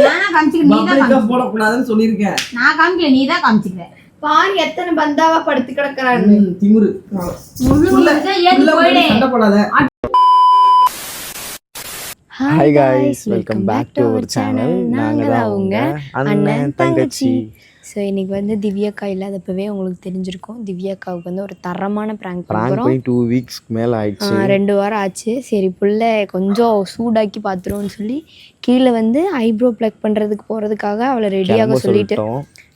நான் காமிச்சிக்கிறேன் நீ தான் பப்ளிக்கா காமிச்சிக்கிற. போடக்கூடாதுன்னு சொல்லியிருக்கேன். நான் காமிக்கல நீ தான் காமிச்சிக்கிற. பாரு எத்தனை பந்தாவா படுத்து கிடக்குறான்னு. ம், திமிரு. Hi guys welcome back to our channel நாங்கள் தான் உங்க அண்ணன் தங்கச்சி. ஸோ இன்னைக்கு வந்து திவ்யாக்கா இல்லாதப்பவே உங்களுக்கு தெரிஞ்சிருக்கும். திவ்யாக்காவுக்கு வந்து ஒரு தரமான ப்ராங்க் பண்ணுறோம் பண்ணி டூ வீக்ஸ்க்கு மேலே ஆயிடுச்சு. ரெண்டு வாரம் ஆச்சு. சரி புள்ள கொஞ்சம் சூடாக்கி பார்த்துருவோம்னு சொல்லி கீழே வந்து ஐப்ரோ ப்ளக் பண்ணுறதுக்கு போகிறதுக்காக அவளை ரெடியாக சொல்லிட்டு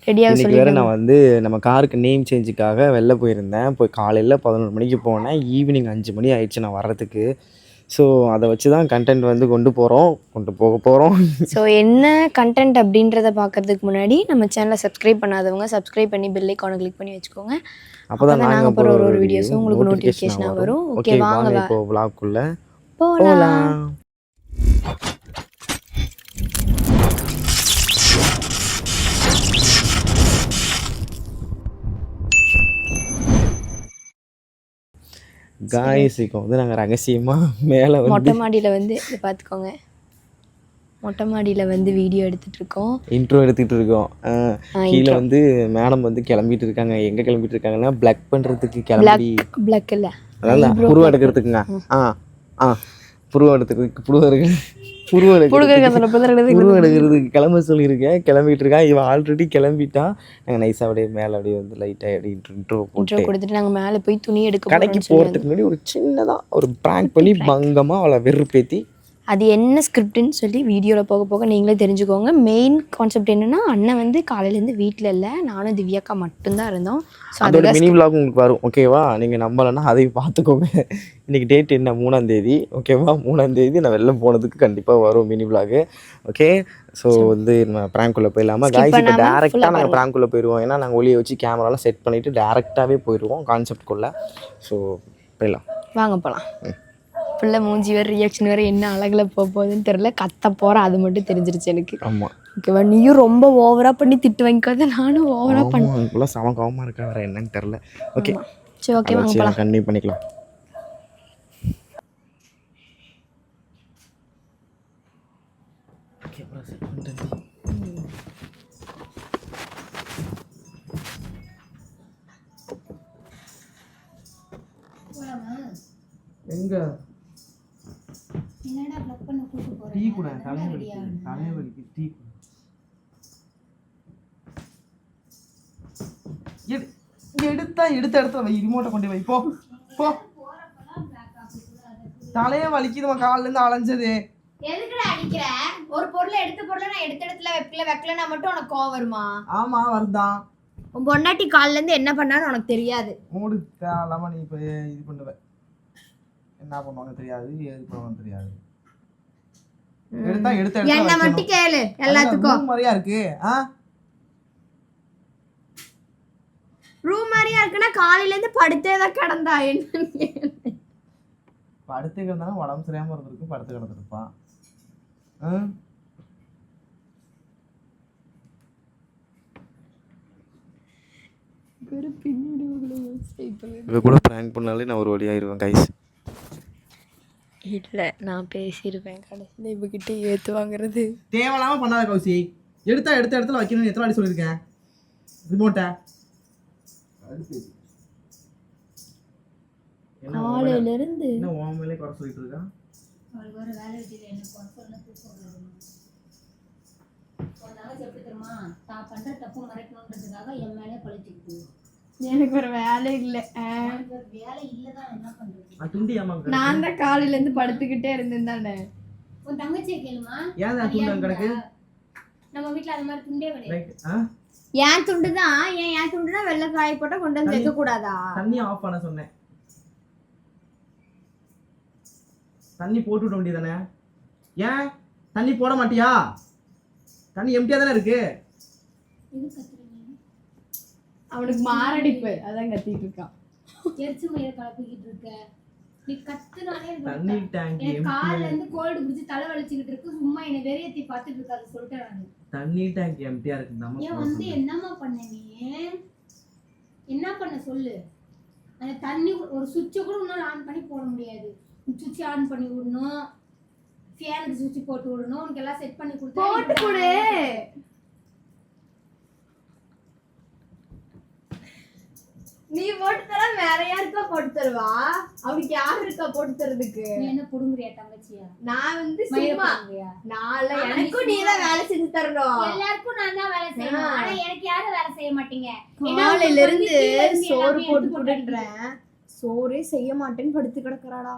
ரெடியாக சொல்லி வேற நான் வந்து நம்ம காருக்கு நேம் சேஞ்சுக்காக வெளில போயிருந்தேன். போய் காலையில் பதினொரு மணிக்கு போனேன். ஈவினிங் அஞ்சு மணி ஆயிடுச்சு நான் வர்றதுக்கு. ஸோ அதை வச்சு தான் கண்டென்ட் வந்து கொண்டு போகிறோம் கொண்டு போக போகிறோம் ஸோ என்ன கண்டென்ட் அப்படின்றத பார்க்கறதுக்கு முன்னாடி நம்ம சேனலை சப்ஸ்கிரைப் பண்ணாதவங்க சப்ஸ்கிரைப் பண்ணி பெல் ஐக்கானை கிளிக் பண்ணி வச்சுக்கோங்க. அப்போ தான் நாங்க நாங்கள் போகிற ஒரு ஒரு videos வீடியோஸ் உங்களுக்கு உங்களுக்கு notification நோட்டிஃபிகேஷன் ஆ வரும். ஓகே வாங்க. இப்போ vlogக்குள்ள போகலாம் போகலாம் காய்ஸ் இப்போ வந்து நாங்கள் ரகசியமாக மேலே மொட்டை மாடியில் வந்து பார்த்துக்கோங்க. மொட்டை மாடியில் வந்து வீடியோ எடுத்துட்டு இருக்கோம். இன்ட்ரோ எடுத்துக்கிட்டு இருக்கோம். கீழே வந்து மேடம் வந்து கிளம்பிட்டு இருக்காங்க. எங்கே கிளம்பிட்டு இருக்காங்கன்னா பிளக் பண்ணுறதுக்கு கிளம்பி. பிளாக் இல்லை. அதான் புருவம் எடுக்கிறதுக்குங்க. ஆ. ஆ புருவம் எடுக்கிறதுக்கு புருவம் எடுக்க புருவம் எடுக்கிறதுக்கு புருவம் எடுக்கிறதுக்கு கிளம்ப சொல்லியிருக்கேன். கிளம்பிட்டு இருக்கா இவன் ஆல்ரெடி கிளம்பிட்டா நாங்கள் நைஸாக அப்படியே மேலே அப்படியே வந்து லைட்டாக அப்படியே இன்ட்ரோ போட்டு கொடுத்துட்டு நாங்கள் மேலே போய் துணி எடுக்க கடைக்கு போகிறதுக்கு முன்னாடி ஒரு சின்னதாக ஒரு ப்ராங்க் பண்ணி பங்கமாக அவளை வெறுப்பேத்தி அது என்ன ஸ்கிரிப்ட்னு சொல்லி வீடியோவில் போக போக நீங்களே தெரிஞ்சுக்கோங்க. மெயின் கான்செப்ட் என்னன்னா அண்ணன் வந்து காலையிலேருந்து வீட்டில் இல்லை. நானும் திவ்யாக்கா மட்டும்தான் இருந்தோம். ஸோ அதோட மினி vlog உங்களுக்கு வரும். ஓகேவா நீங்கள் நம்பலைன்னா அதையும் பார்த்துக்கோங்க. இன்னைக்கு டேட் என்ன? மூணாம் தேதி. ஓகேவா மூணாம் தேதி நான் வெளில போனதுக்கு கண்டிப்பாக வரும் மினி vlog. ஓகே ஸோ வந்து நம்ம ப்ராங்க்குள்ளே போயிடலாமா? காய்ஸ் இப்போ டேரெக்டாக நாங்கள் பாருங்க. ப்ராங்க்குள்ளே போயிடுவோம். ஏன்னா நாங்கள் ஒளியை வச்சு கேமராலாம் செட் பண்ணிவிட்டு டேரெக்டாகவே போயிடுவோம் கான்செப்ட்குள்ளே ஸோ போயிடலாம். வாங்க போகலாம் ஃபுல்லாக மூஞ்சி வேறு ரியாக்ஷன் வேறு என்ன அழகில் போக போகுதுன்னு தெரில கத்த போகிறேன் அது மட்டும் தெரிஞ்சிருச்சு எனக்கு. ஆமாம் ஓகேவா? நீயும் ரொம்ப ஓவராக பண்ணி திட்டு வாங்கிக்காத நானும் ஓவராக பண்ண. சம கவமாக இருக்கா வேறு என்னன்னு தெரில ஓகே. சரி ஓகே வாங்க போகலாம் கண்டினியூ பண்ணிக்கலாம். எங்க? என்னடா பிளக் பண்ண கூட்டு போறேன். டீ கூட தலைவலிக்கு தலைவலிக்கு டீ குடு. எடு எடுத்தா எடுத்த இடத்துல வை ரிமோட்டை கொண்டு வை போ போ. தலையே வலிக்குதுமா கால்ல இருந்து அலைஞ்சது. எதுக்குடா அடிக்கிற? ஒரு பொருளை எடுத்த பொருளை நான் எடுத்த இடத்துல வைக்கல வைக்கலன்னா மட்டும் உனக்கு கோவம் வருமா? ஆமா வருதான். உன் பொண்டாட்டி கால்ல இருந்து என்ன பண்ணான்னு உனக்கு தெரியாது. மூடு தேவையில்லாம நீ இப்போ இது பண்ணுவ. என்ன பண்ணுவாங்க தெரியாது எது பண்ணுவாங்க தெரியாது. எடுத்தா எடுத்த என்ன. மட்டும் கேளு எல்லாத்துக்கும் மாதிரியா இருக்கு ஆ ரூம் மாதிரியா இருக்குன்னா காலையில இருந்து படுத்தே தான் கிடந்தா கேளு. படுத்து கிடந்தாலும் உடம்பு சரியாம இருந்திருக்கும் படுத்து கிடந்திருப்பான்? இவ கூட ப்ராங்க் பண்ணாலே நான் ஒரு வழி ஆயிடுவேன் கைஸ் இல்ல நான் பேசியிருப்பேன் கடைசியில். இவகிட்ட ஏத்து வாங்குறது. தேவையில்லாம பண்ணாத கௌசி. எடுத்தா எடுத்த இடத்துல வைக்கணும்னு எத்தனை வாட்டி சொல்லியிருக்கேன்? ரிமோட்டை என்ன உன் மேல- காலையில இருந்து என்ன உன் மேலே குறை சொல்லிட்டு இருக்கா? அவளுக்கு ஒரு வேலை வச்சுட்டு என்ன குறை சொல்ல தூக்கம் ஒரு தங்கச்சி எப்படி தெரியுமா? தான் பண்ற தப்பு மறைக்கணுன்றதுக்காக என் மேலே பழிச்சுக்கிட்டு எனக்கு ஒரு வேலை இல்லை. நான் துண்டி ஏமாங்க நான் தான் காலையில இருந்து படுத்துக்கிட்டே இருந்தேன் தானே. உன் தங்கச்சியை கேளுமா? ஏன் துண்டு அங்க கிடக்கு? நம்ம வீட்ல அது மாதிரி துண்டே கிடையாது. ரைட் ஆ? என் துண்டு தான்? ஏன் என் துண்டு தான்? வெள்ளை காய போட்டா கொண்டு வந்து வைக்க கூடாதா தண்ணி ஆஃப் பண்ண சொன்னேன். தண்ணி போட்டு விட வேண்டியதானே ஏன்? தண்ணி போட மாட்டியா? தண்ணி எம்டியா தானே இருக்கு? அவனுக்கு மாரடிப்பு. அதான் கத்திட்டு இருக்கான். எரிச்சு மயிர கலப்பிக்கிட்டு இருக்க. நீ கத்துனாலே எனக்கு தண்ணி டேங்க் எனக்கு கால்ல இருந்து கோல்டு பிடிச்சி தலை வலிச்சுக்கிட்டு இருக்கு. சும்மா என்னை வெறியத்தி பார்த்துட்டு இருக்காது சொல்லிட்டேன் நான். தண்ணி டேங்க் எம்டியா இருக்கு ஏன் வந்து என்னம்மா பண்ண நீ? என்ன பண்ண சொல்லு? அந்த தண்ணி ஒரு சுவிட்சை கூட உன்னால ஆன் பண்ணி போட முடியாது. சுவிட்ச் ஆன் பண்ணி விடணும். ஃபேனுக்கு சுவிட்ச் போட்டு விடணும். உனக்கு எல்லாம் செட் பண்ணி கொடுத்து போட்டு கொடு நீ போட்டு தர வேற யாருக்கா போட்டு தருவா? அவனுக்கு யாரு இருக்கா போட்டு தரதுக்கு? நீ என்ன புடுங்குறியா தங்கச்சியா? நான் வந்து சும்மா ஆமா, எனக்கும் நீ தான் வேலை செஞ்சு தரணும். எல்லாருக்கும் நான் தான் வேலை செய்யணும். ஆனா எனக்கு யாரும் வேலை செய்ய மாட்டீங்க? காலையில இருந்து சோறு போட்டு எடுத்து போட்டு கொடுன்றேன் சோறே செய்ய மாட்டேன்னு படுத்து கிடக்குறாடா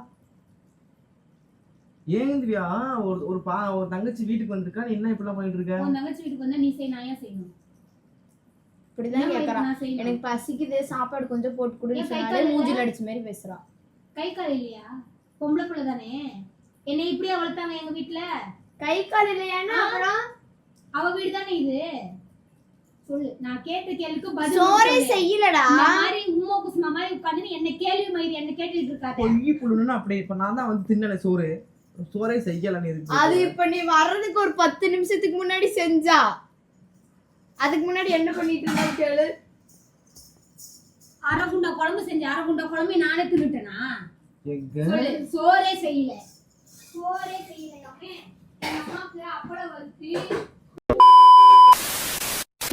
ஏன் திவ்யா ஒரு ஒரு பா ஒரு தங்கச்சி வீட்டுக்கு வந்திருக்கா? நீ என்ன இப்படிலாம் பண்ணிட்டு இருக்க? உன் தங்கச்சி வீட்டுக்கு வந்தா நீ செய் நான் ஏன் செய்யணும்? இப்படிதான் என்ன கேக்குறா. நான் செய்யணும்? எனக்கு பசிக்குது சாப்பாடு கொஞ்சம் போட்டு கொடுன்னு சொன்னாலே? மூஞ்சில அடிச்ச மாதிரி பேசுறா. கை கால் இல்லையா? பொம்பளை பிள்ளை தானே? என்னை இப்படியா வளர்த்தாங்க எங்க வீட்டுல கை கால் இல்லையானா அப்புறம்? அவ வீடு தானே இது? சொல்லு. நான் கேட்ட கேள்விக்கு பதில் சோறே. செய்யலடா. மாதிரி உம்மா குசுமா மாதிரி உட்காந்து என்ன கேள்வி மயிர் என்ன கேட்டுட்டு இருக்காத. பொய் புள்ளுன்னு அப்படி இப்ப நான் தான் வந்து தின்னல சோறு. சோறே செய்யல நீ அது இப்ப நீ வர்றதுக்கு ஒரு பத்து நிமிஷத்துக்கு முன்னாடி செஞ்சா. அதுக்கு முன்னாடி என்ன பண்ணிட்டு இருந்தா கேளு? அரை குண்டா குழம்பு செஞ்சு அரை குண்டா குழம்பு நானே தின்னுட்டேனா? சோறே செய்யல. சோறே செய்யல அப்பளம் வறுத்து.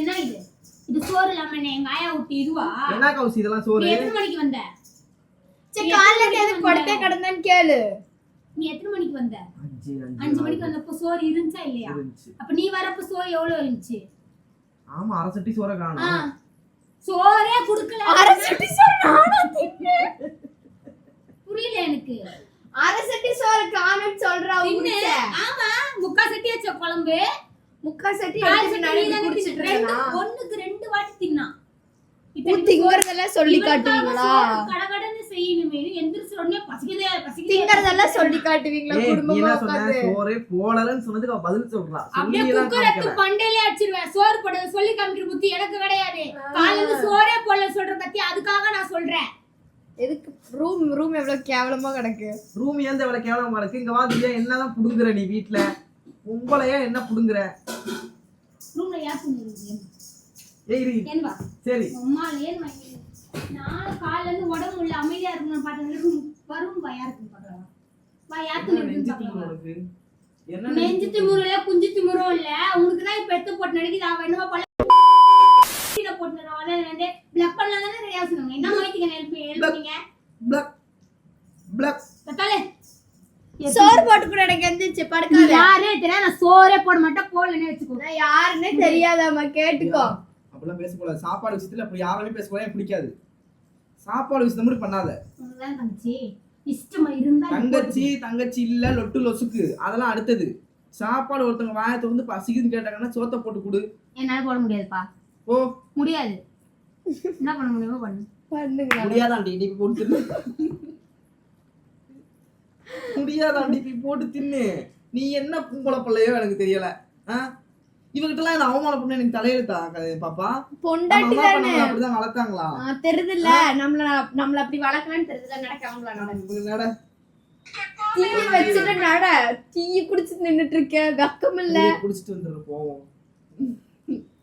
என்ன இது? இது சோறு இல்லாம என்ன எங்க ஆயா விட்டு இதுவா? என்ன கவுசி இதெல்லாம் நீ சோறு எத்தனை மணிக்கு வந்த? சரி காலைல எதுக்கு படுத்தே கிடந்தான்னு கேளு. நீ எத்தனை மணிக்கு வந்த? அஞ்சு மணிக்கு வந்தப்போ சோறு இருந்துச்சா இல்லையா? அப்ப நீ வரப்ப சோறு எவ்வளவு இருந்துச்சு? ஆமா அரை சட்டி சோறை. காணும் சோறே குடுக்கல அரை சட்டி சோறு நானும் தின்னேன். புரியல எனக்கு அரை சட்டி சோறு காணும்னு சொல்றா தின்னு. உன்கிட்ட. ஆமா முக்கா சட்டி வச்ச குழம்பு முக்கா சட்டி எடுத்து சட்டி நடுவுல குடிச்சிட்டு தின்ன. ரெண்டு- இருக்கேனா? ஒண்ணுக்கு ரெண்டு வாட்டி தின்னான் இப்ப திங்கறதெல்லாம் சொல்லி காட்டுவீங்களா சோறு கடகடன்னு செய்யணுமே. எந்திரிச்ச உடனே பசிக்குதே பசிக்குதே. திங்கறதெல்லாம் சொல்லி காட்டுவீங்களா? ஏய், நீ குடும்பமா என்ன சொன்ன? உட்காந்து சோறே போடலன்னு சொன்னதுக்கு அவ பதில் சொல்றா. அப்படியே குக்கர் எடுத்து காமிக்கல பண்டையிலே அடிச்சிருவேன். சோறு போட சொல்லி காமிக்கிற புத்தி எனக்கு கிடையாது. காலைல இருந்து சோறே போடல சொல்ற பத்தி அதுக்காக நான் சொல்றேன். எதுக்கு? ரூம் ரூம் எவ்வளவு கேவலமா கிடக்கு? ரூம் ஏன் இவ்வளவு கேவலமா இருக்கு இங்க என்னதான் புடுங்குற நீ வீட்ல? உங்களையா என்ன புடுங்குற? ரூம்ல யார் தூங்குறது ஏய் இரு. சரி. அம்மா ஏன் வாங்கி நானும் காலைல இருந்து உடம்பு உள்ள அமைதியா இருக்கணும்னு பார்த்தேன் ரூம் வரும் வா யாருக்கு பாக்கலாம் வா யார் என்ன தூங்குறது நெஞ்சு திமுறும் இல்ல குஞ்சு திமுறும் இல்ல உனக்கு தான் இப்ப எடுத்து போட்டு நடிக்குது. அவன் என்னமோ பல போட்டு வந்து பிளக் பண்ணலாம் தானே தெரியாது சொன்னாங்க என்ன மாத்திக்க எழுப்பி எழுப்புனீங்க பிளக் பிளக் தத்தாலே சோறு போட்டு கூட எனக்கு எந்திரிச்சு படுக்காத. யாரே? தெரியாது. நான் சோறே போட மாட்டேன் போடலன்னு வச்சுக்கோ. நான் யாருன்னே தெரியாதாம்மா கேட்டுக்கோ. அப்படிலாம் பேசக்கூடாது. சாப்பாடு விஷயத்துல அப்படி பேசக்கூடாது. பிடிக்காது? சாப்பாடு விஷயத்த மட்டும் பண்ணாத. தங்கச்சி. இஷ்டமா இருந்தா நீ தங்கச்சி தங்கச்சி இல்ல லொட்டு லொசுக்கு. அதெல்லாம் அடுத்தது. சாப்பாடு ஒருத்தவங்க வாயத்தை வந்து பசிக்குதுன்னு கேட்டாங்கன்னா சோத்தை போட்டு கொடு. என்னால போட முடியாதுப்பா. ஓ முடியாது. என்ன பண்ண முடியுமோ பண்ணு. பண்ணுங்களா முடியாதாண்டி நீ போட்டு தின்னு. முடியாதாண்டி நீ போட்டு தின்னு. நீ என்ன பொம்பளை பிள்ளையோ எனக்கு தெரியல. ஆ? இவகிட்டலாம் என்ன அவமானம் பண்ண எனக்கு தலையெழுத்தா பாப்பா? பொண்டாட்டி அப்படிதான் வளர்த்தாங்களா? ஆ, தெரியுதுல்ல நம்மள நம்மள அப்படி வளர்க்கலாம்னு தெரியுதுல நடக்காங்களா நட. தீ வச்சுட்டு நட. தீ குடிச்சு நின்னுட்டு இருக்க வெக்கம் இல்ல குடிச்சிட்டு வந்துடுற போவோம்.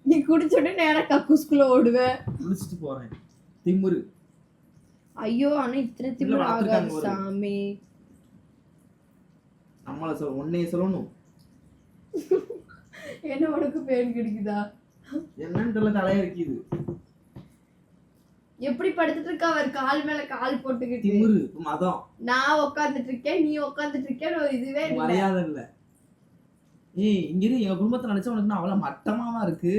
நீ குடிச்சுட்டு நேரா கக்கூஸ்குள்ள ஓடுவ. குடிச்சிட்டு போறேன். திமுரு. ஐயோ ஆனா இத்தனை திமிரு ஆகாது. சாமி. நம்மள சொல் உன்னைய சொல்லணும். என்ன உனக்கு பேர் கிடைக்குதா? என்னன்னு தெரியல தலைய இருக்குது எப்படி படுத்துட்டு இருக்கா? அவர் கால் மேல கால் போட்டுக்கிட்டு. திமுரு மதம். நான் உட்காந்துட்டு இருக்கேன் நீ உட்காந்துட்டு இருக்கேன் ஒரு இதுவே மரியாதை இல்ல. ஏய் இங்க இரு எங்க குடும்பத்தை நினைச்சா உனக்கு நான் அவ்வளவு மட்டமாவா இருக்கு?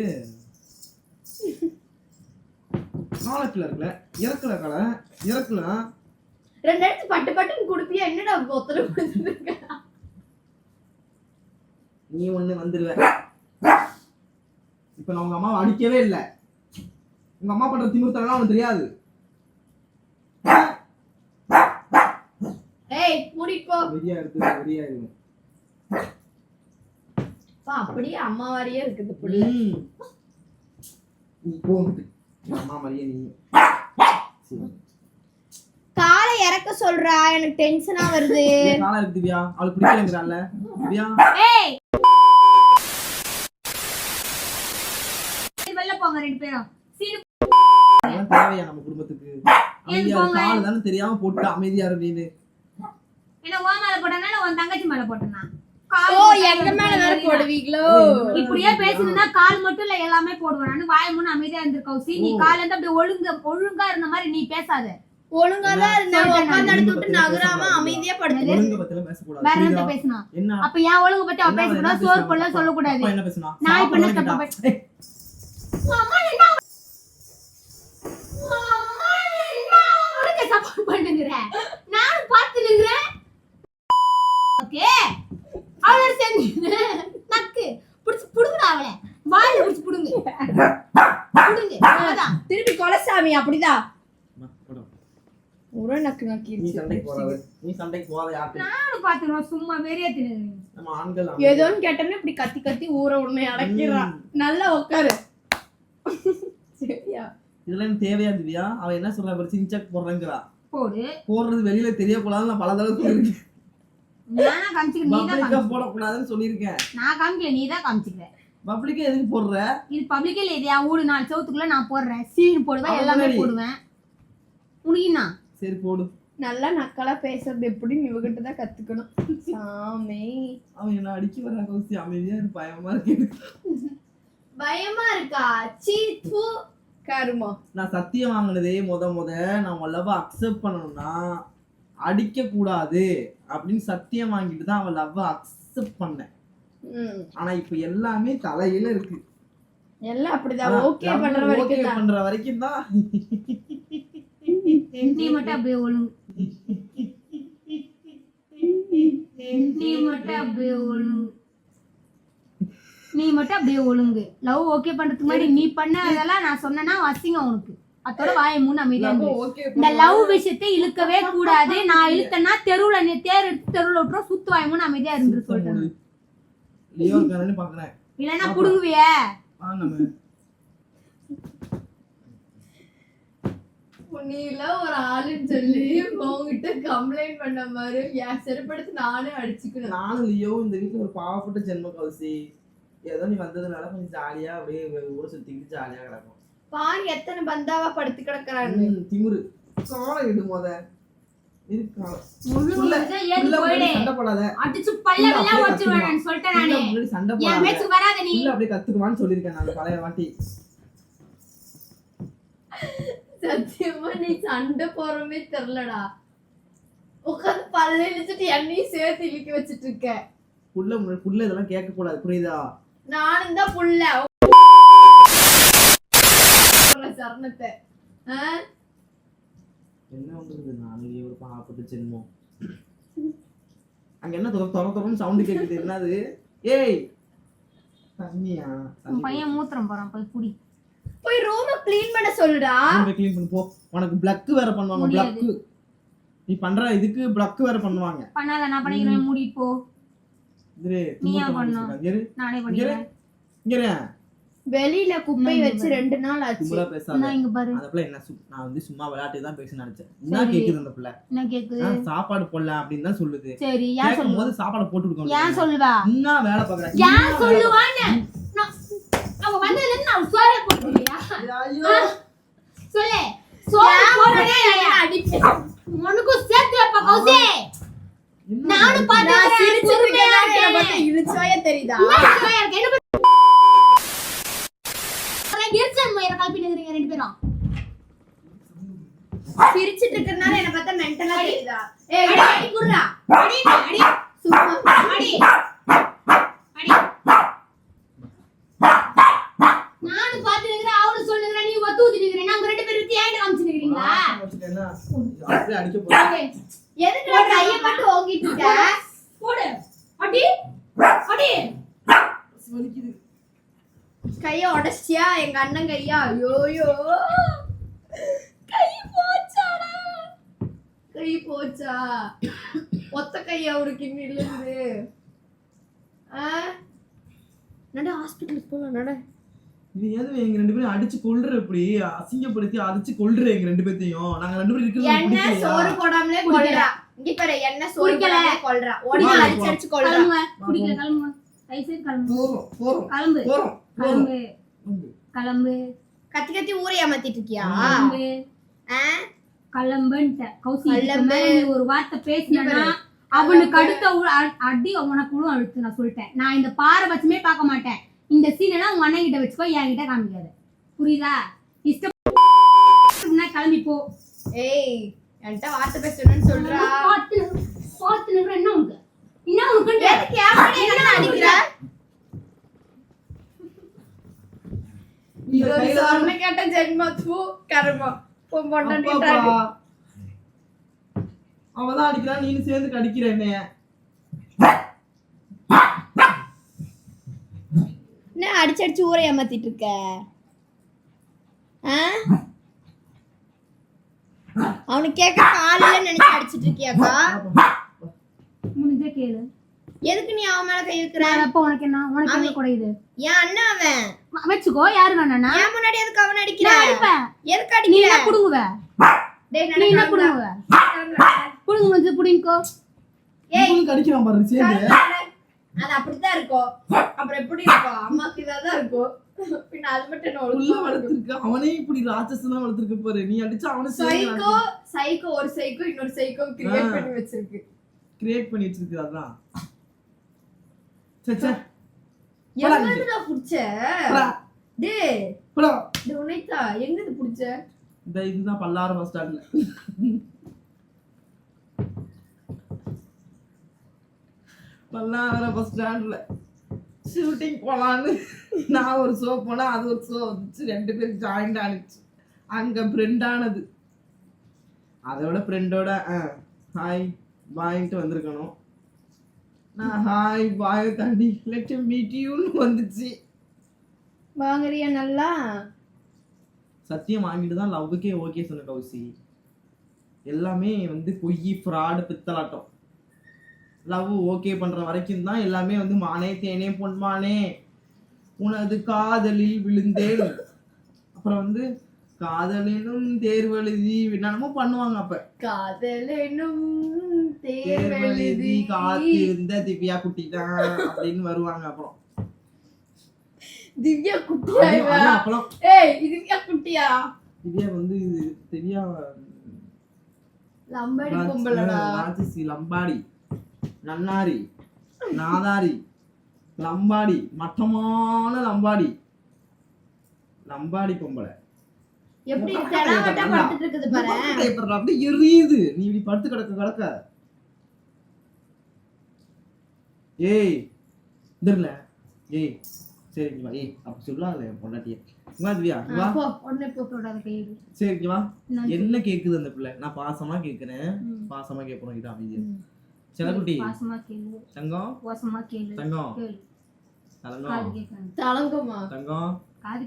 நாளைக்குல இருக்குல்ல இறக்கல கலை இறக்கலாம் ரெண்டு இடத்து பட்டு பட்டுன்னு குடுப்பியா? என்னடா ஒத்தனை கொடுத்துட்டு இருக்க? நீ ஒண்ணு வந்துருவ. இப்ப நான் உங்க அம்மாவை அடிக்கவே இல்ல. உங்க அம்மா பண்ற திமுத்தலாம் அவனுக்கு தெரியாது. ஏய் வெறியா வெறியா அப்படியே அம்மா மாதிரியே இருக்குது புள்ள. அம்மா மாதிரியே நீ. காலை இறக்க சொல்றா எனக்கு டென்ஷனா வருது. காலம் இருக்கு திவ்யா. அவளுக்கு பிடிக்கலங்கிறான்ல. திவ்யா. ஏய் வெளில போங்க ரெண்டு பேரும். தேவையா நம்ம குடும்பத்துக்கு? அமைதியா. கால் தானே தெரியாம போட்டு அமைதியா இரு நீனு என்ன உன் மேல போட்டனா இல்ல உன் தங்கச்சி மேல போட்டனா? கால் ஓ மட்டும் எங்க மேல வேற தெரியுதா? போடுவீங்களோ? இப்படியே பேசுனா கால் மட்டும் இல்ல எல்லாமே போடுவேன். நான் வாய முன்னு அமைதியா இருந்திருக்க கௌசி. நீ கால இருந்து அப்படியே ஒழுங்க ஒழுங்கா இருந்த மாதிரி நீ பேசாத. ஒழுங்கா தான் விட்டு நகராம அமைதியா படுத்து ஒழுங்க பத்தில பேசக்கூடாது. வேற? என்ன பேசினா என்ன? அப்ப என் ஒழுங்கு பத்தி அவ பேசக்கூடாது? சோறு? பொருள் சொல்லக்கூடாது. அப்பா என்ன பேசுனா நான் இப்ப என்ன சாப்பாடுலாம் தப்பு திருப்பி கொலசாமி அப்படிதான். ஒரு நக்கு நீ நக்கிருச்சு சண்டைக்கு போறாத நீ சண்டைக்கு போகாத யார்கிட்ட நானும் பார்த்துக்கிறோம். சும்மா வெறியேத்தி நிக்கிறீங்க. நம்ம ஆண்கள் ஏதோன்னு கேட்டோன்னே இப்படி கத்தி கத்தி ஊற உடனே அடக்கிறான் நல்லா உட்காரு இதெல்லாம் தேவையா திவ்யா? அவ என்ன சொல்றா? பாரு சின்சாக் போடுறேங்கிறா. போடு. போடுறது வெளியில தெரியக்கூடாதுன்னு நான் பல தடவை சொல்லியிருக்கேன். நானா காமிச்சுக்கிறேன். நீதான் பப்ளிக்கா காமிச்சுக்கிற. போடக்கூடாதுன்னு சொல்லியிருக்கேன். நான் காமிக்கல நீதான் காமிச்சுக்கிற. பப்ளிக்கா எதுக்கு போடுற? இது பப்ளிக்கே இல்ல இது ஊடு நாலு சவுத்துக்குள்ள நான் போடுறேன். சீன் போடுவேன் அவன் எல்லாமே. போடுவேன். உனக்கு என்ன? சரி போடு. நல்லா நக்கலா பேசுறது எப்படின்னு இவகிட்ட தான் கத்துக்கணும். சாமி. அவன் என்ன அடிக்க வர கௌசி? அமைதியா பயமா இருக்கு பயமா இருக்கா? சீத்து கருமா நான் சத்தியம் வாங்கினதே முத முத நான் உன் லவ் அக்செப்ட் பண்ணணும்னா அடிக்க கூடாது அப்படின்னு சத்தியம் வாங்கிட்டு தான் அவன் லவ் அக்செப்ட் பண்ணேன். ம். ஆனா இப்ப எல்லாமே தலையில இருக்கு. எல்லாம் அப்படிதான். ஓகே பண்ற வரைக்கும் தான் பண்ற வரைக்கும் தான். நீ மட்டும் அப்படியே ஒழுங்கு. நீ மட்டும் அப்படியே ஒழுங்கு. நீ மட்டும் அப்படியே ஒழுங்கு. லவ் ஓகே பண்றதுக்கு முன்னாடி நீ பண்ண அதெல்லாம் நான் சொன்னேன்னா அசிங்கம் உனக்கு. அதோட வாய மூணு அமைதியா இந்த லவ் விஷயத்தை இழுக்கவே கூடாது. நான் இழுத்தேன்னா தெருவுல நீ தேர் எடுத்து தெருவுல விட்டுரும் சுத்து வாய மூணு அமைதியா இருந்து சொல்லிட்டேன் இல்லைன்னா புடுங்குவிய. நீல ஒரு ஆளுன்னு சொல்லி உங்ககிட்ட கம்ப்ளைண்ட் பண்ண மாதிரி என் செருப்படுத்து நானே அடிச்சுக்கணும் நானும் லியோ இந்த வீட்டுல ஒரு பாவப்பட்ட ஜென்ம கௌசி ஏதோ நீ வந்ததுனால கொஞ்சம் ஜாலியா அப்படியே ஊரை சுத்திக்கிட்டு ஜாலியா கிடக்கும். பாரு எத்தனை பந்தாவா படுத்து கிடக்குறான்னு ம், திமிரு. காலை இடு மொத. சத்தியமா நீ சண்டை போறமே தெரியலடா. உட்காந்து பல்ல இழுத்துட்டு என்னையும் சேர்த்து இழுக்க வச்சிட்டு இருக்க. புள்ள புள்ள இதெல்லாம் கேட்க கூடாது புரியுதா? நானும் தான் புள்ள சரணத்தை? என்ன ஒரு பாவப்பட்ட ஜென்மம். அங்க என்ன தொர தொரன்னு சவுண்ட் கேக்குது. என்னது? ஏய்! தண்ணியா? பையன் மூத்திரம் போறான். போய் குடி. போய் ரூம க்ளீன் பண்ண சொல்லுடா. க்ளீன் பண்ணு. போ. உனக்கு பிளக் வேற பண்ணுவாங்க. பிளக் நீ பண்ற இதுக்கு பிளக் வேற பண்ணுவாங்க. பண்ணாத. நான் பண்ணிக்கிறேன் மூடிட்டு போ. வெளியில குப்பை வச்சு ரெண்டு நாள் ஆச்சு. என்ன நான் வந்து சும்மா விளையாட்டு தான் பேச நினைச்சேன். என்ன. கேக்குது அந்த பிள்ளை? என்ன கேக்குது? சாப்பாடு போடலாம் அப்படின்னு தான் சொல்லுது. சரி ஏன் சொல்லுவா? போது சாப்பாடு போட்டு ஏன் கொடுக்கணும் சொல்லுவா? என்ன வேலை பாக்குறேன் ஏன் சொல்லுவான்னு? அவ வந்ததுல இருந்து நான் சோறே போட்டுக்கிறியா ஐயோ. சொல்லு. சோறு போடுறதே இல்லையா? உனக்கும் சேர்த்து வைப்ப கௌசி. நானும் நடக்குது? நான் பாத்துக்கிறேன். சிரிச்சிட்டு பொறுமையா இருக்கேன். இருக்கேன். பார்த்தா இழுச்சாய தெரியுதா? என்ன சுவையா இருக்கு? என்ன பண்ண- அப்புறம் எரிச்சல் மயிரை கலப்பிட்டு இருக்கிறீங்க ரெண்டு பேரும். சிரிச்சிட்டு இருக்கறனால என்ன பார்த்தா மென்டலா தெரியுதா? ஏய் அடி குடுறா அடி அடி சும்மா அடி. அடி. நானும் பாத்து நிக்கிறேன் அவனு சொல்லுகிறேன் நீ ஒத்து ஊத்தி நிக்கிறேன் நாங்க ரெண்டு பேரும் வித்தியாண்டு காமிச்சு நிக்கிறீங்களா அடிக்க போறேன். எதுக்குடா கைய மட்டும் ஓங்கிட்டு இருக்க போடு. அடி. அடி. வலிக்குது. கைய உடைச்சியா எங்க அண்ணன் கையா? ஐயோயோ. கை போச்சாடா. கை போச்சா? ஒத்த கையா அவருக்கு இன்னும் இல்லைந்து நட ஹாஸ்பிட்டலுக்கு போலாம் நட. இது எங்க ரெண்டு பேரும் அடிச்சு கொல்ற இப்படி? அசிங்கப்படுத்தி அடிச்சு கொல்ற எங்க ரெண்டு பேத்தையும். நாங்க ரெண்டு பேரும் இருக்கிறது? சோறு போடாமலே குடிக்கல. இங்க என்ன கொல்றா. அடிச்சு. அடிச்சு கொல்றா. குடிக்கல கிளம்பு. போறோம் கிளம்பு. போறோம் கிளம்பு. கிளம்பு. கத்தி கத்தி ஊரை ஏமாத்திட்டு இருக்கியா? கிளம்புன்ட்ட. கௌசி ஒரு வார்த்தை பேசினா அவனுக்கு அடுத்த அடி உனக்கு அழுத்து நான் சொல்லிட்டேன். நான் இந்த பாரபட்சமே பார்க்க மாட்டேன். இந்த சீன் எல்லாம் உங்க அண்ணன் கிட்ட வச்சுக்கோ என்கிட்ட காமிக்காத. புரியுதா? இஷ்டம் கிளம்பி போ. ஏய் என்கிட்ட வார்த்தை பேசணும்னு சொல்றா. பார்த்து பார்த்து நிக்கிற என்ன உனக்கு என்ன உனக்கு எதுக்கு முன்னாடி என்ன அடிக்கிற? இது ஒரு சொன்ன கேட்ட ஜென்மா தூ கருமா அப்பா, பொண்டாட்டி அப்பா. அவதான் அடிக்கிறான் நீனு சேர்ந்து கடிக்கிற என்னைய என்ன அடிச்சு அடிச்சு ஊரை ஏமாத்திட்டு இருக்க? ஆ? அவனுக்கு கேட்க காலையில நினைச்சு அடிச்சிட்டு இருக்கியாக்கா? முடிஞ்ச கேளு. எதுக்கு நீ அவன் மேல கை வைக்கிற? நான் அப்ப உனக்கு என்ன? உனக்கு என்ன குறையுது என் அண்ணன் அவன். வச்சுக்கோ யாரு வேணா என் முன்னாடி எதுக்கு அவன் அடிக்கிற? நான் அடிப்பேன். எதுக்கு நீ அடிக்கிற? என்ன புடுங்குவ? டேய் நீ என்ன புடுங்குவ? புடுங்கு வந்து புடிங்கோ இவனும் கடிக்கிறான் பாரு சேர்ந்து. அது அப்படித்தான் இருக்கும் அப்புறம் எப்படி இருக்கும் அம்மாக்கு இதாதான் இருக்கும் பின்ன அது மட்டும் என்ன ஒழுங்கா வளர்த்திருக்க. அவனே இப்படி ராட்சசனா வளர்த்திருக்க பாரு. நீ அடிச்சா அவனை சைக்கோ சைக்கோ ஒரு சைக்கோ இன்னொரு சைக்கோ கிரியேட். பண்ணி வச்சிருக்கு. கிரியேட் பண்ணி வச்சிருக்கு அதான். சே புடிச்ச? போடா, டேய் போடா. டேய் எங்கது புடிச்ச? இந்த இதுதான் பல்லாறு பஸ் ஸ்டாண்ட்ல பல்லாறு பஸ் ஸ்டாண்ட்ல ஷூட்டிங் போலான்னு. நான் ஒரு ஷோ போனா அது ஒரு ஷோ வந்துச்சு. ரெண்டு பேரும் ஜாயிண்ட் ஆனிச்சு. அங்க ஃப்ரெண்ட் ஆனது. அதோட ஃப்ரெண்டோட ஹாய் பாயின்ட்டு வந்திருக்கணும். நான் ஹாய் பாய் தாண்டி லெட் மீட் யூன்னு வந்துச்சு. வாங்குறியா நல்லா? சத்தியம் வாங்கிட்டு தான் லவ்வுக்கே ஓகே சொன்ன கௌசி. எல்லாமே வந்து பொய் ஃப்ராடு பித்தலாட்டம். லவ் ஓகே பண்ற வரைக்கும் தான் எல்லாமே வந்து மானே தேனே பொன்மானே. உனது காதலில் விழுந்தேன். அப்புறம் வந்து காதலினும் தேர்வு எழுதி என்னென்னமோ பண்ணுவாங்க அப்ப. காதலெனும் தேர்வு எழுதி காத்திருந்த திவ்யா குட்டி தான் அப்படின்னு வருவாங்க அப்புறம். திவ்யா குட்டியா அப்பெல்லாம் ஏய் திவ்யா குட்டியா திவ்யா வந்து இது திவ்யா லம்படி பொம்பளடா. லம்பாடி. நன்னாரி நாதாரி லம்பாடி மட்டமான லம்பாடி. லம்பாடி பொம்பளை. எப்படி எரியுது. நீ இப்படி படுத்து கிடக்க கிடக்க. ஏய் தெரியல ஏய் சரி இங்க வா. ஏய் அப்ப சொல்லாத என் பொண்டாட்டிய. இங்க வா உடனே என்ன கேக்குது அந்த பிள்ளை? நான் பாசமா கேக்குறேன். பாசமா இது அமைதியா. செல்லக்குட்டி தங்கம். தங்கம். தங்கம். காது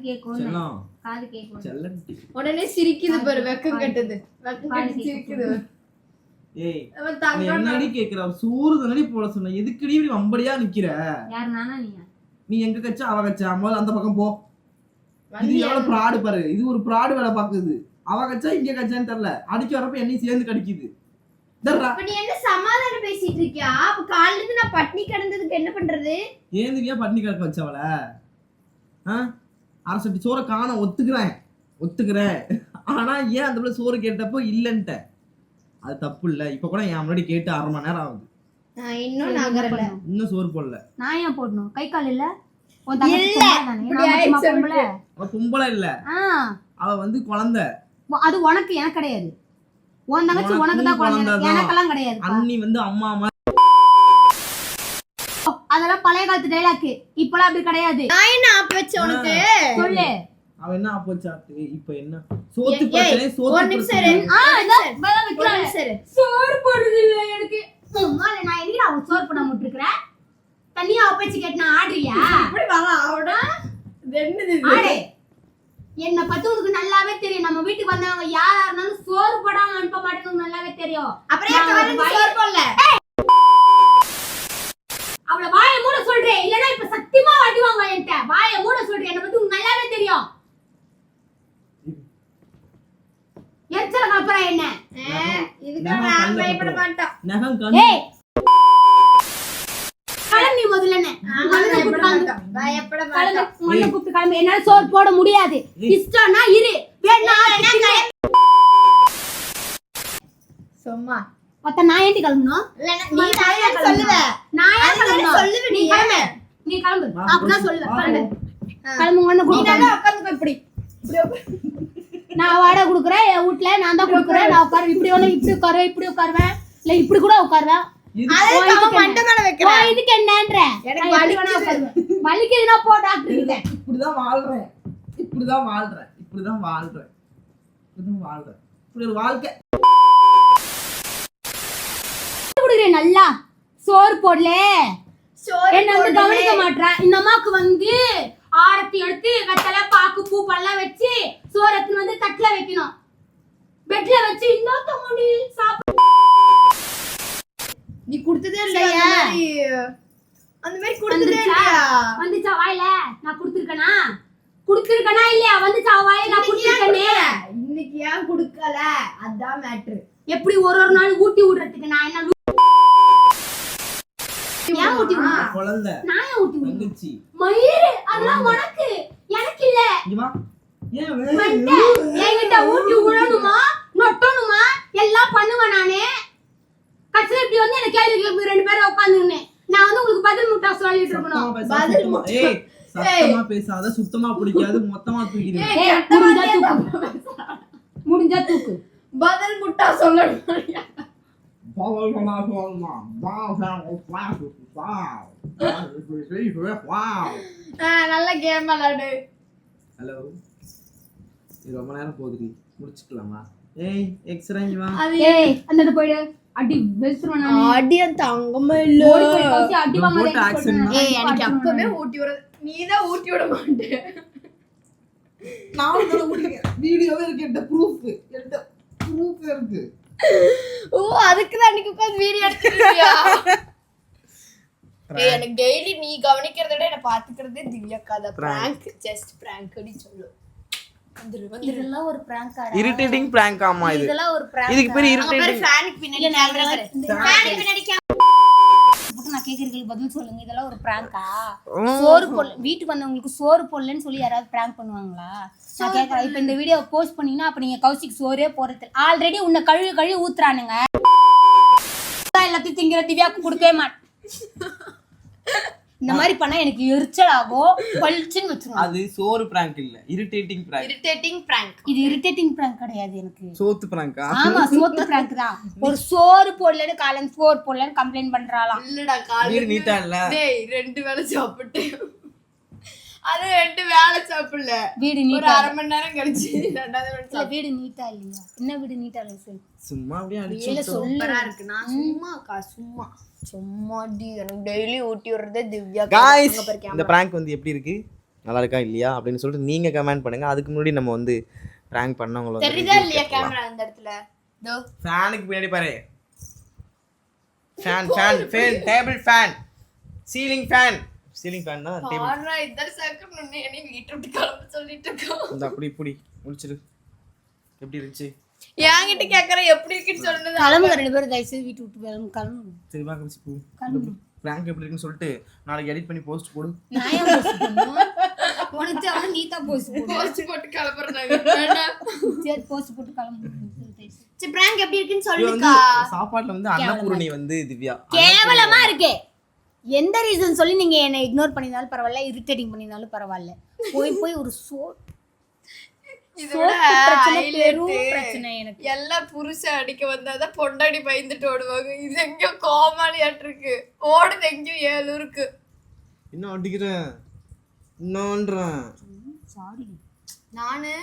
காது செல்லக்குட்டி உடனே சிரிக்குது பாரு வெக்கம் கட்டுது. வெக்கம் கட்டி. சிரிக்குது ஏய் என்னடி கேக்குற? சூறு தானடி போட சொன்ன எதுக்குடி இப்படி வம்படியா நிக்கிற? நீ நீ எங்க கச்சா? அவ கச்சா? முதல்ல அந்த பக்கம் போ. இது? எவ்வளவு ப்ராடு பாரு. இது ஒரு ப்ராடு வேலை பாக்குது அவ கச்சா இங்க கச்சான்னு தெரியல. அடிக்க வரப்ப என்னையும் சேர்ந்து கடிக்குது. நீ என்ன சமாதானம் பேசிட்டு இருக்கியா? அப்ப காலையில இருந்து நான் பட்னி கிடந்ததுக்கு என்ன பண்றது? ஏந்துவியா பட்டினி கிடக்க வச்சவள அரசட்டி சோறை காண ஒத்துக்கிறேன். ஒத்துக்கிறேன். ஆனா ஏன் அந்த பிள்ளை சோறு கேட்டப்போ இல்லைன்ட்ட? அது தப்பு இல்ல. இப்ப கூட என் முன்னாடி கேட்டு அரை மணி நேரம் ஆகுது. நான் இன்னும் நகரல இன்னும் சோறு போடல. நான் ஏன் போடணும்? கை கால் இல்ல. பொம்பளை இல்ல. அவ வந்து குழந்தை. அது உனக்கு எனக்கு கிடையாது. உன் தங்கச்சி உனக்கு தான் குழந்தை. எனக்கெல்லாம் கிடையாது அண்ணி வந்து அம்மா அம்மா அதெல்லாம் பழைய காலத்து டைலாக் இப்பெல்லாம் அப்படி கிடையாது. நான் என்ன ஆப் வச்ச உனக்கு? சொல்லு. அவ என்ன ஆப்போச்சாத்து இப்ப என்ன? சோத்து பிரச்சனை ஒரு சோத்து நிமிஷம் பிரச்சனை இரு. ஆ, இதோ, சரி. இப்பதான் ஒரு வைக்கிறாங்க. நிமிஷம் இரு. சோறு போடுறது இல்ல எனக்கு. சும்மா இல்ல, நான் எதுக்கு அவன் சோறு போட முட்டிருக்கிறேன் தனியா அவ பேச்சு கேட்டு ஆடுறியா? இப்படி வாங்க அவட என்னது? ஆடு. என்ன பத்தி உனக்கு நல்லாவே தெரியும். நம்ம வீட்டுக்கு வந்தவங்க யாரா இருந்தாலும் சோறு போடாம அனுப்ப மாட்டேங்குது நல்லாவே தெரியும். அப்புறம் சோறு போடல? அவள வாயை மூட சொல்றேன். இல்லனா இப்ப சத்தியமா அடிவாங்க என்கிட்ட. வாயை மூட சொல்றேன். என்ன பத்தி உனக்கு நல்லாவே தெரியும். எரிச்சல கலப்புறா என்ன? இதுக்கு பயப்பட கட்டுறேன். மாட்டேன் நகம் கண் ஏய் கிளம்பி முதல்ல கூப்பிட்டு கிளம்பு. கிளம்பு. கிளம்பு. என்னால சோறு போட முடியாது. இஷ்டம்னா இரு. சும்மா. ஒத்த நான் ஏன்டி கிளம்பணும்? நீ தான் சொல்லுவ? நான் ஏன் கிளம்பணும்? சொல்லுவ நீ. கிளம்பு. நீ கிளம்பு. அப்படிதான் போ. சொல்லுவேன். வா, கிளம்பு. போ. கிளம்புங்கன்னு நீ கொடுக்கணும் நல்லா உட்காந்து இப்படி. நான் வாடகை கொடுக்குறேன். என் வீட்ல நான் தான் கொடுக்குறேன். நான் உட்காருவேன். இப்படி ஒண்ணு இப்படி உட்காருவேன் இப்படி உட்காருவேன். இல்ல இப்படி கூட உட்காருவேன். இதுக்கு என்னன்ற? வலிக்குதுன்னா போ டாக்டர் கிட்ட. இப்படிதான் வாழ்றேன். இப்படிதான் வாழ்றேன். இப்படிதான் வாழ்றேன். இப்படிதான் வாழ்றேன். இப்படி ஒரு வாழ்க்கை. கொடுக்குறேன் நல்லா. சோறு போடல. சோறு என்ன வந்து. கவனிக்க மாட்டேன் இந்த அம்மாவுக்கு வந்து ஆரத்தி எடுத்து வெத்தலை பாக்கு பூ பல்லாம் வச்சு சோறு எடுத்துன்னு வந்து தட்டுல வைக்கணும். பெட்ல வச்சு இன்னொருத்த முடி சாப்பிட நீ கொடுத்ததே இல்லையா? அந்த மாதிரி கொடுத்ததே வந்துச்சா? இல்லையா? வந்துச்சா வாயில? நான் கொடுத்துருக்கனா? கொடுத்துருக்கனா இல்லையா? வந்துச்சா வாயில? நான் கொடுத்துருக்கனே. இன்னைக்கு ஏன் கொடுக்கல? அதான் மேட்ரு எப்படி ஒரு ஒரு நாள் ஊட்டி விடுறதுக்கு நான் என்ன ஏன் ஊட்டி விடுறேன் குழந்தை. நான் ஏன் ஊட்டி விடுறேன் மயிறு அதெல்லாம் உனக்கு? எனக்கு இல்ல. ஏன். என்கிட்ட ஊட்டி விடணுமா? நொட்டணுமா? எல்லாம் பண்ணுவேன் நானு. கடைசியில இப்படி வந்து எனக்கு கேள்வி கேட்பீங்க ரெண்டு பேரும் உட்காந்துன்னு நான் வந்து உங்களுக்கு பதில் முட்டா சொல்லிட்டு இருக்கணும். பதில் சுத்தமா- பேசாத சுத்தமா பிடிக்காது மொத்தமா தூக்கிடுவேன் முடிஞ்சா தூக்கு. பதில் முட்டா சொல்லணும். நல்ல கேம் விளாடு ஹலோ ரொம்ப நேரம் போகுதுடி. முடிச்சுக்கலாமா? ஏய் எக்ஸ்ரா இங்க வா. ஏய் அந்த போயிடு. அடி தங்கமே இல்ல. கவுசி அடி போட்ட எனக்கு. ஏய் அப்பவே ஊட்டி விட நீ தான் ஊட்டி விட மாட்டேன் நான் வீடியோவே இருக்கு என்கிட்ட ப்ரூஃப் என்கிட்ட ப்ரூஃப் இருக்கு. ஓ அதுக்கு தான் அன்னைக்கு உட்காந்து வீடியோ எடுத்துருக்கியா ஏய் எனக்கு டெய்லி நீ கவனிக்கிறத விட என்ன பாத்துக்கிறதே திவ்யாக்கா தான். பிராங்க் ஜஸ்ட் பிராங்க் அப்படி சொல்லு. இதெல்லாம் ஒரு prank ஆடா. இரிட்டேட்டிங் பிராங்க் ஆமா இது. இதெல்லாம் ஒரு prank இதுக்கு பேர் இரிட்டேட்டிங் ஃபேனுக்கு பின்னாடி இல்ல, நான் ஃபேனுக்கு பின்னாடி கேக்குறதுக்கு பதில் சொல்லுங்க இதெல்லாம் ஒரு பிராங்கா சோறு போடல வீட்டுக்கு வந்தவங்களுக்கு சோறு போடலன்னு சொல்லி யாராவது பிராங்க் பண்ணுவாங்களா? நான் கேக்குறேன் இப்ப இந்த வீடியோ போஸ்ட் பண்ணீங்கன்னா அப்ப நீங்க கௌசிக் சோறே போறது ஆல்ரெடி உன்னை கழுவி கழுவி ஊத்துறானுங்க. எல்லாத்தையும் திங்கிற திவ்யாக்கு கொடுக்கவே மாட்டேன் இந்த மாதிரி பண்ணா எனக்கு எரிச்சல் ஆகும். பளிச்சுன்னு வச்சிருவாங்க. அது சோறு பிராங்க் இல்ல. Irritating prank irritating prank. இது இரிட்டேட்டிங் பிராங்க் கிடையாது எனக்கு. சோத்து பிராங்கா ஆமா சோத்து பிராங்க் தான். ஒரு சோறு போடலன்னு காலம் சோறு போடலன்னு கம்ப்ளைண்ட் பண்றாளாம். இல்லடா காலையில நீட்டா இல்ல டேய் ரெண்டு வேளை சாப்பிட்டு அது ரெண்டு வேளை சாப்பிடல. வீடு ஒரு நீட்டா அரை மணி நேரம் கழிச்சு ரெண்டாவது வீடு நீட்டா இல்லையா? என்ன வீடு நீட்டா இல்லை சொல்லு. சும்மா அப்படியே அடிச்சு சூப்பரா இருக்கு. நான் சும்மாக்கா சும்மா சும்மா. டி எனக்கு டெய்லி ஊட்டி விடுறதே திவ்யா. காய்ஸ் இந்த பிராங்க் வந்து எப்படி இருக்கு? நல்லா இருக்கா இல்லையா? அப்படின்னு சொல்லிட்டு நீங்க கமெண்ட் பண்ணுங்க. அதுக்கு முன்னாடி நம்ம வந்து பிராங்க் பண்ணவங்கள வந்து தெரியுதா இல்லையா கேமரா அந்த இடத்துல? இதோ. ஃபேனுக்கு பின்னாடி பாரு. Fan fan fan table fan ceiling fan ceiling fan தான் டேபிள் ஆனா இந்த செகண்ட் ஒண்ணு என்னை வீட்டை விட்டு கிளம்ப சொல்லிட்டு இருக்கோம். இந்த அப்படி இப்படி முடிச்சிரு எப்படி இருந்துச்சு? என்கிட்ட கேக்குற எப்படி இருக்குன்னு சொன்னது கிளம்புங்க ரெண்டு பேரும் தயவு செய்து வீட்டு விட்டு கிளம்பு கிளம்பு. சரி வா கமிச்சு போ. பிராங்க் எப்படி இருக்குன்னு சொல்லிட்டு நாளைக்கு எடிட் பண்ணி போஸ்ட் போடு. நான் ஏன்? உனக்கு தேவை நீ தான் போஸ்ட் போடு போஸ்ட் போட்டு கிளம்புறாங்க வேண்டாம். சரி போஸ்ட் போட்டு கிளம்பு. சரி பிராங்க் எப்படி இருக்குன்னு சொல்லுக்கா சாப்பாட்டுல வந்து அன்னபூரணி வந்து திவ்யா. கேவலமா இருக்கு. எந்த ரீசன் சொல்லி நீங்க என்னை இக்னோர் பண்ணியிருந்தாலும் பரவாயில்ல இரிட்டேட்டிங் பண்ணியிருந்தாலும் பரவாயில்ல. போய் போய் ஒரு சோ எல்லாம் புருஷன் அடிக்க வந்தாதான் பொண்டாடி பயந்துட்டு ஓடுவாங்க. இது எங்கேயோ கோமாளியாட்டு இருக்கு. ஓடுது எங்கேயோ ஏழூருக்கு இன்னும் அடிக்கிறேன்? இன்னொன்றேன் சாரி நானு?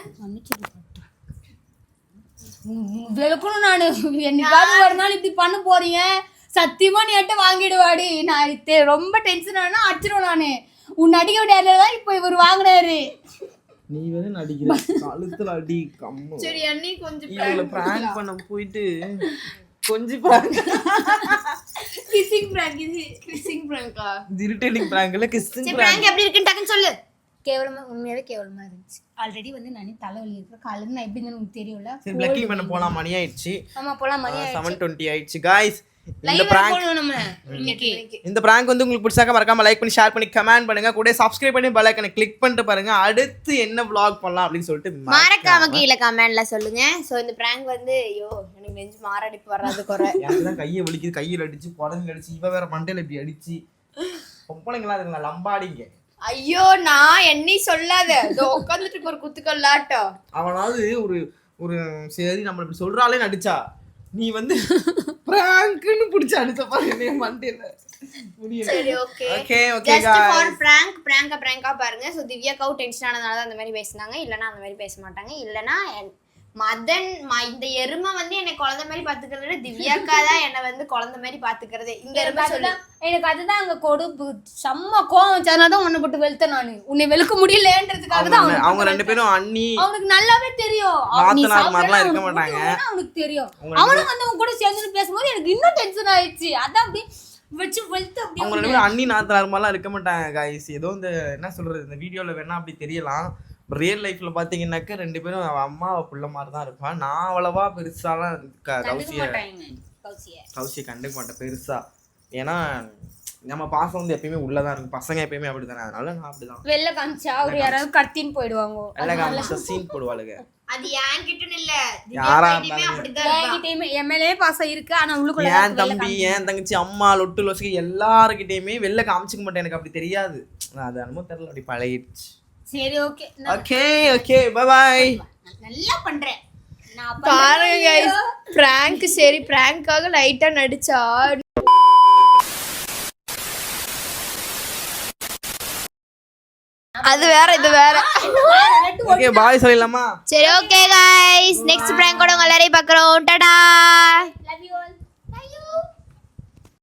வெளுக்கணும் நானு. என்னைக்காவது ஒரு நாள் இப்படி பண்ண போறீங்க? சத்தியமா நீ என்கிட்ட வாங்கிடுவாடி. நான் தெ- ரொம்ப டென்ஷன் ஆனா அடிச்சிருவேன் நானு. உன்னை அடிக்க முடியாதுதான் இப்போ இவர் வாங்கினாரு. நீ வேற நடிக்கிற. கழுத்துல அடி கம்மு. சரி அண்ணி கொஞ்சம் இவங்கள பிராங்க் பண்ண போயிட்டு கொஞ்சம் பிராங்க் கிசிங் பிராங்க் இது கிசிங் பிராங்கா இது இரிட்டேட்டிங் பிராங்க்ல கிஸ்ஸிங் சரி பிராங்க் பிராங்க் எப்படி இருக்குன்னு டக்குன்னு சொல்லு. கேவலமா உண்மையாவே கேவலமா இருந்துச்சு. ஆல்ரெடி வந்து நான் தலைவலி இருக்கிற காலையில நான் எப்படி இருந்தேன்னு உங்களுக்கு தெரியும்ல. சரி பிளக்கிங் பண்ண போலாம் மணி ஆயிடுச்சு. ஆமா போலாம் மணி செவன் டுவெண்ட்டி ஆயிடுச்சு. காய்ஸ் இந்த பிராங்க் இந்த பிராங்க் வந்து உங்களுக்கு பிடிச்சாக்க மறக்காம லைக் பண்ணி ஷேர் பண்ணி கமெண்ட் பண்ணுங்க. கூட சப்ஸ்கிரைப் பண்ணி பெல் ஐக்கனை கிளிக் பண்ணிட்டு பாருங்க. அடுத்து என்ன vlog பண்ணலாம் அப்படின்னு சொல்லிட்டு மறக்காம கீழே கமெண்ட்ல சொல்லுங்க. சோ இந்த பிராங்க் வந்து ஐயோ எனக்கு நெஞ்சு மாரடைப்பு வராது குறை. எனக்கு தான் கையை வலிக்குது. கையில் அடிச்சு புடங்க அடிச்சு இவ வேற மண்டையில இப்படி அடிச்சு. பொம்பளைங்களா இருக்குங்களா லம்பாடிங்க. ஐயோ நான் என்னை சொல்லாத. இதோ உட்காந்துட்டு ஒரு குத்துக்கல்லாட்டம். அவனாவது ஒரு ஒரு சரி நம்ம இப்படி சொல்றாளே நடிச்சா. நீ வந்து பிராங்க்னு பிடிச்சி அடிச்ச பாரு என்னைய மண்டையில. சரி okay okay okay just for prank பிராங்கா பிராங்கா. பாருங்க ஸோ திவ்யாக்காவும் டென்ஷன் ஆனதுனால தான் அந்த மாதிரி பேசுனாங்க. இல்லைன்னா அந்த மாதிரி பேச மாட்டாங்க. இல்லைன்னா என்- மதன் ம- இந்த எருமை வந்து என்னை குழந்தை மாதிரி பாத்துக்கிறத திவ்யாக்கா தான் என்னை வந்து குழந்தை மாதிரி பாத்துக்கிறது இந்த எருமை சொல்லு. எனக்கு அதுதான் அங்க கொடுப்பு. செம்ம கோவம் வச்சதுனால தான் உன்னை போட்டு வெளுத்த நானு. உன்னை வெளுக்க முடியலன்றதுக்காக தான் அவங்க அவங்க ரெண்டு. பேரும் அண்ணி அவனுக்கு நல்லாவே தெரியும். நீ மாதிரிலாம் இருக்க மாட்டாங்க. அவனுக்கு தெரியும். அவங்க அவனும் வந்து உன் கூட சேர்ந்து பேசும்போது எனக்கு இன்னும் டென்ஷன் ஆயிடுச்சு. அதான் அப்படி வச்சு வெளுத்து அவங்க ரெண்டு பேரும் அண்ணி நாத்தனார் மாதிரிலாம் இருக்க மாட்டாங்க காய்ஸ் ஏதோ இந்த என்ன சொல்றது இந்த வீடியோல வேணா அப்படி தெரியலாம். ரியல் லைஃப்ல பாத்தீங்கன்னாக்க ரெண்டு பேரும் அவ அம்மா அவ புள்ள மாதிரி தான் இருப்பான். நான் அவ்வளவா பெருசாலாம் க- கண்டுக்க கௌசிய கண்டுக்க மாட்டேன் பெருசா. ஏன்னா நம்ம பாசம் வந்து எப்பயுமே உள்ளதான் இருக்கும். பசங்க எப்பயுமே அப்படிதானே. அதனால நான் அப்படிதான். வெளில காமிச்சா அவர் யாராவது கத்தின்னு போயிடுவாங்க. காமிச்ச சீன் போடுவாளுங்க அது என் கிட்டன்னு இல்ல யாரா இருந்தாலும் அப்படிதான். என்கிட்டயுமே மேலேயே பாசம் இருக்கு ஆனா உள்ளுக்குள்ள என் தம்பி என் தங்கச்சி அம்மா லொட்டு லொசுக்கு எல்லாருக்கிட்டையுமே வெளில காமிச்சிக்க மாட்டேன் எனக்கு அப்படி தெரியாது. நான் அது அனுபவம் தெரியல அப்படி பழகிடுச்சு. சரி okay okay okay bye bye நல்லா பண்றேன். நான் பாருங்க கைஸ் பிராங்க் சரி பிராங்காக லைட்டா நடிச்சா அது வேற இது வேற. ஓகே பாய் சொல்லிடலாமா? சரி ஓகே கைஸ் நெக்ஸ்ட் பிராங்கோட உங்க எல்லாரையும் பார்க்குறோம். Tata love you all